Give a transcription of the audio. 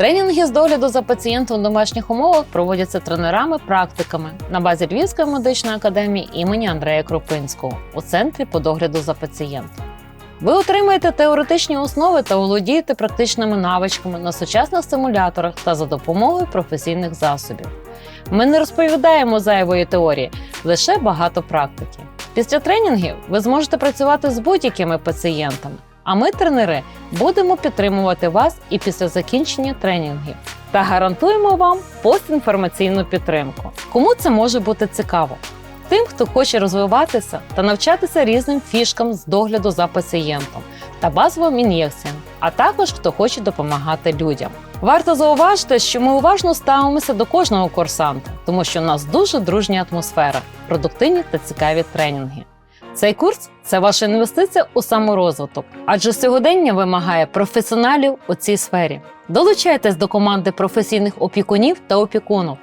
Тренінги з догляду за пацієнтом в домашніх умовах проводяться тренерами-практиками на базі Львівської медичної академії імені Андрея Крупинського у центрі по догляду за пацієнтом. Ви отримаєте теоретичні основи та володієте практичними навичками на сучасних симуляторах та за допомогою професійних засобів. Ми не розповідаємо зайвої теорії, лише багато практики. Після тренінгів ви зможете працювати з будь-якими пацієнтами, а ми, тренери, будемо підтримувати вас і після закінчення тренінгів та гарантуємо вам постінформаційну підтримку. Кому це може бути цікаво? Тим, хто хоче розвиватися та навчатися різним фішкам з догляду за пацієнтом та базовим ін'єкціям, а також хто хоче допомагати людям. Варто зауважити, що ми уважно ставимося до кожного курсанта, тому що у нас дуже дружня атмосфера, продуктивні та цікаві тренінги. Цей курс це ваша інвестиція у саморозвиток, адже сьогодення вимагає професіоналів у цій сфері. Долучайтесь до команди професійних опікунів та опікунок.